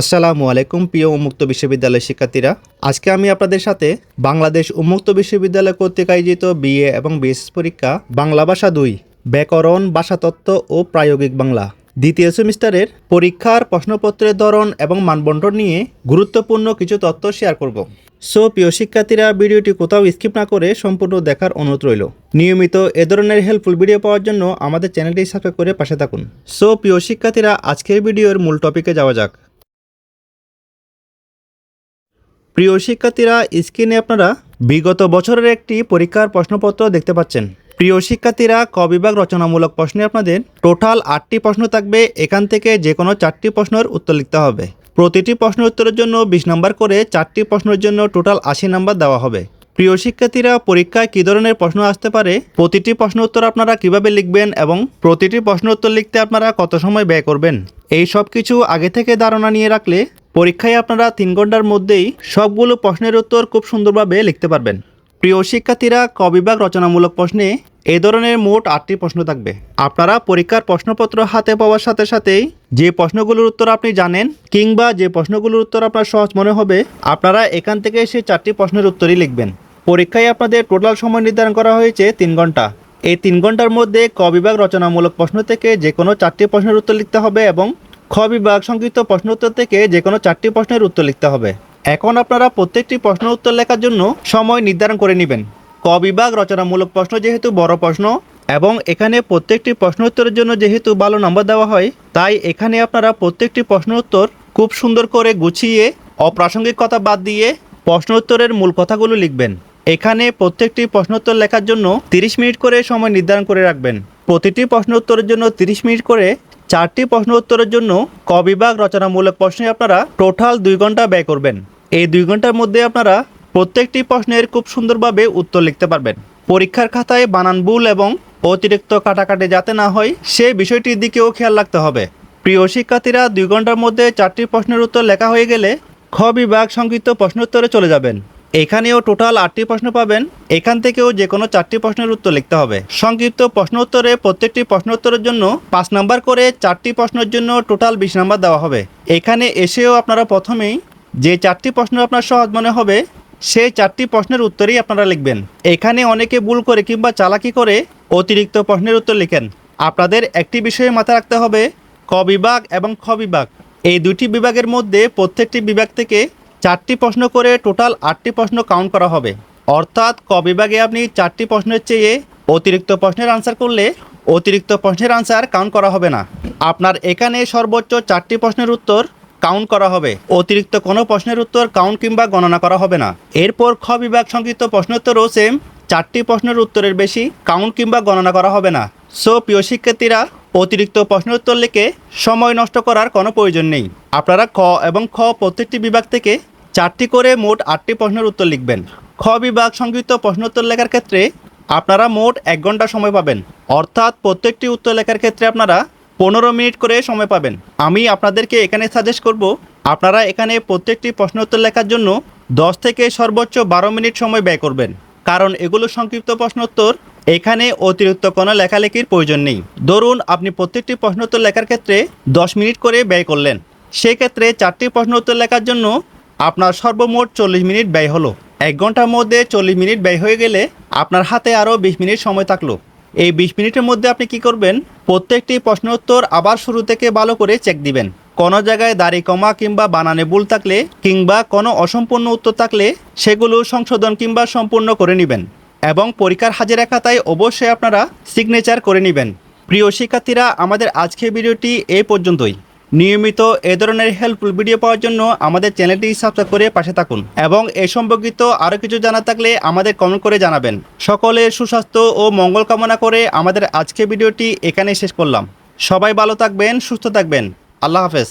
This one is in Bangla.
আসসালামু আলাইকুম, প্রিয় উন্মুক্ত বিশ্ববিদ্যালয় শিক্ষার্থীরা। আজকে আমি আপনাদের সাথে বাংলাদেশ উন্মুক্ত বিশ্ববিদ্যালয় কর্তৃক আয়োজিত বিএ এবং বিএসএস পরীক্ষা বাংলা ভাষা দুই, ব্যাকরণ, ভাষাতত্ত্ব ও প্রায়োগিক বাংলা। দ্বিতীয় সেমিস্টারের পরীক্ষার প্রশ্নপত্রের ধরন এবং মানবন্টন নিয়ে গুরুত্বপূর্ণ কিছু তথ্য শেয়ার করব। সো, প্রিয় শিক্ষার্থীরা, ভিডিওটি কোথাও স্কিপ না করে সম্পূর্ণ দেখার অনুরোধ রইল। নিয়মিত এ ধরনের হেল্পফুল ভিডিও পাওয়ার জন্য আমাদের চ্যানেলটি সাবস্ক্রাইব করে পাশে থাকুন। সো, প্রিয় শিক্ষার্থীরা, আজকের ভিডিওর মূল টপিকে যাওয়া যাক। প্রিয় শিক্ষার্থীরা স্ক্রিনে আপনারা বিগত বছরের একটি পরীক্ষার প্রশ্নপত্র দেখতে পাচ্ছেন। প্রিয় শিক্ষার্থীরা, ক বিভাগ রচনামূলক প্রশ্নে আপনাদের টোটাল আটটি প্রশ্ন থাকবে। এখান থেকে যে কোনো চারটি প্রশ্নের উত্তর লিখতে হবে। প্রতিটি প্রশ্নের উত্তরের জন্য বিশ নম্বর করে চারটি প্রশ্নের জন্য টোটাল আশি নম্বর দেওয়া হবে। প্রিয় শিক্ষার্থীরা, পরীক্ষায় কী ধরনের প্রশ্ন আসতে পারে? প্রতিটি প্রশ্ন উত্তর আপনারা কীভাবে লিখবেন এবং প্রতিটি প্রশ্ন উত্তর লিখতে আপনারা কত সময় ব্যয় করবেন? এই সব কিছু আগে থেকে ধারণা নিয়ে রাখলে পরীক্ষায় আপনারা তিন ঘণ্টার মধ্যেই সবগুলো প্রশ্নের উত্তর খুব সুন্দরভাবে লিখতে পারবেন। প্রিয় শিক্ষার্থীরা, ক বিভাগ রচনামূলক প্রশ্নে এই ধরনের মোট আটটি প্রশ্ন থাকবে। আপনারা পরীক্ষার প্রশ্নপত্র হাতে পাওয়ার সাথে সাথেই যে প্রশ্নগুলোর উত্তর আপনি জানেন কিংবা যে প্রশ্নগুলোর উত্তর আপনার সহজ মনে হবে, আপনারা এখান থেকে সেই চারটি প্রশ্নের উত্তরই লিখবেন। পরীক্ষায় আপনাদের টোটাল সময় নির্ধারণ করা হয়েছে তিন ঘণ্টা। এই তিন ঘণ্টার মধ্যে ক বিভাগ রচনামূলক প্রশ্ন থেকে যে কোনো চারটি প্রশ্নের উত্তর লিখতে হবে এবং খ বিভাগ সংক্ষিপ্ত প্রশ্ন উত্তর থেকে যে কোনো চারটি প্রশ্নের উত্তর লিখতে হবে। এখন আপনারা প্রত্যেকটি প্রশ্ন উত্তর লেখার জন্য সময় নির্ধারণ করে নেবেন। ক বিভাগ রচনামূলক প্রশ্ন যেহেতু বড় প্রশ্ন এবং এখানে প্রত্যেকটি প্রশ্ন উত্তরের জন্য যেহেতু ভালো নম্বর দেওয়া হয়, তাই এখানে আপনারা প্রত্যেকটি প্রশ্ন উত্তর খুব সুন্দর করে গুছিয়ে, অপ্রাসঙ্গিক কথা বাদ দিয়ে প্রশ্ন উত্তরের মূল কথাগুলো লিখবেন। এখানে প্রত্যেকটি প্রশ্নোত্তর লেখার জন্য 30 মিনিট করে সময় নির্ধারণ করে রাখবেন। প্রতিটি প্রশ্ন উত্তরের জন্য 30 মিনিট করে চারটি প্রশ্ন উত্তরের জন্য ক বিভাগ রচনামূলক প্রশ্নে আপনারা টোটাল দুই ঘণ্টা ব্যয় করবেন। এই দুই ঘণ্টার মধ্যে আপনারা প্রত্যেকটি প্রশ্নের খুব সুন্দরভাবে উত্তর লিখতে পারবেন। পরীক্ষার খাতায় বানান ভুল এবং অতিরিক্ত কাটাকাটি যাতে না হয়, সে বিষয়টির দিকেও খেয়াল রাখতে হবে। প্রিয় শিক্ষার্থীরা, দুই ঘণ্টার মধ্যে চারটি প্রশ্নের উত্তর লেখা হয়ে গেলে খ বিভাগ সংক্ষিপ্ত প্রশ্নোত্তরে চলে যাবেন। এখানেও টোটাল আটটি প্রশ্ন পাবেন। এখান থেকেও যে কোনো চারটি প্রশ্নের উত্তর লিখতে হবে। সংক্ষিপ্ত প্রশ্ন উত্তরে প্রত্যেকটি প্রশ্ন উত্তরের জন্য পাঁচ নাম্বার করে চারটি প্রশ্নের জন্য টোটাল বিশ নাম্বার দেওয়া হবে। এখানে এসেও আপনারা প্রথমেই যে চারটি প্রশ্ন আপনার সহজ মনে হবে, সেই চারটি প্রশ্নের উত্তরই আপনারা লিখবেন। এখানে অনেকে ভুল করে কিংবা চালাকি করে অতিরিক্ত প্রশ্নের উত্তর লিখেন। আপনাদের একটি বিষয়ে মাথায় রাখতে হবে, ক বিভাগ এবং খ বিভাগ। এই দুটি বিভাগের মধ্যে প্রত্যেকটি বিভাগ থেকে চারটি প্রশ্ন করে টোটাল আটটি প্রশ্ন কাউন্ট করা হবে। অর্থাৎ ক বিভাগে আপনি চারটি প্রশ্নের চেয়ে অতিরিক্ত প্রশ্নের আনসার করলে অতিরিক্ত প্রশ্নের আনসার কাউন্ট করা হবে না। আপনার এখানে সর্বোচ্চ চারটি প্রশ্নের উত্তর কাউন্ট করা হবে। অতিরিক্ত কোনো প্রশ্নের উত্তর কাউন্ট কিংবা গণনা করা হবে না। এরপর খ বিভাগ সংক্ষিপ্ত প্রশ্নোত্তরও সেম চারটি প্রশ্নের উত্তরের বেশি কাউন্ট কিংবা গণনা করা হবে না। সো প্রিয় শিক্ষার্থীরা অতিরিক্ত প্রশ্ন উত্তর লিখে সময় নষ্ট করার কোনো প্রয়োজন নেই। আপনারা ক এবং খ প্রত্যেকটি বিভাগ থেকে চারটি করে মোট আটটি প্রশ্নের উত্তর লিখবেন। খ বিভাগ সংযুক্ত প্রশ্নোত্তর লেখার ক্ষেত্রে আপনারা মোট এক ঘণ্টা সময় পাবেন। অর্থাৎ প্রত্যেকটি উত্তর লেখার ক্ষেত্রে আপনারা পনেরো মিনিট করে সময় পাবেন। আমি আপনাদেরকে এখানে সাজেস্ট করব, আপনারা এখানে প্রত্যেকটি প্রশ্ন উত্তর লেখার জন্য দশ থেকে সর্বোচ্চ বারো মিনিট সময় ব্যয় করবেন। কারণ এগুলো সংক্ষিপ্ত প্রশ্নোত্তর এখানে অতিরিক্ত কোনো লেখালেখির প্রয়োজন নেই। ধরুন, আপনি প্রত্যেকটি প্রশ্নোত্তর লেখার ক্ষেত্রে দশ মিনিট করে ব্যয় করলেন। সেক্ষেত্রে চারটি প্রশ্ন উত্তর লেখার জন্য আপনার সর্বমোট চল্লিশ মিনিট ব্যয় হলো। এক ঘণ্টার মধ্যে চল্লিশ মিনিট ব্যয় হয়ে গেলে আপনার হাতে আরও বিশ মিনিট সময় থাকল। এই বিশ মিনিটের মধ্যে আপনি কি করবেন? প্রত্যেকটি প্রশ্ন উত্তর আবার শুরু থেকে ভালো করে চেক দিবেন। কোনো জায়গায় দাড়ি কমা কিংবা বানানে ভুল থাকলে কিংবা কোনো অসম্পূর্ণ উত্তর থাকলে সেগুলো সংশোধন কিংবা সম্পূর্ণ করে নেবেন। এবং পরীক্ষার হাজিরা খাতায় অবশ্যই আপনারা সিগনেচার করে নেবেন। প্রিয় শিক্ষার্থীরা, আমাদের আজকের ভিডিওটি এই পর্যন্তই। নিয়মিত এ ধরনের হেল্পফুল ভিডিও পাওয়ার জন্য আমাদের চ্যানেলটি সাবস্ক্রাইব করে পাশে থাকুন এবং এ সম্পর্কিত আরও কিছু জানা থাকলে আমাদের কমেন্ট করে জানাবেন। সকলের সুস্বাস্থ্য ও মঙ্গল কামনা করে আমাদের আজকের ভিডিওটি এখানে শেষ করলাম। সবাই ভালো থাকবেন, সুস্থ থাকবেন। আল্লাহ হাফেজ।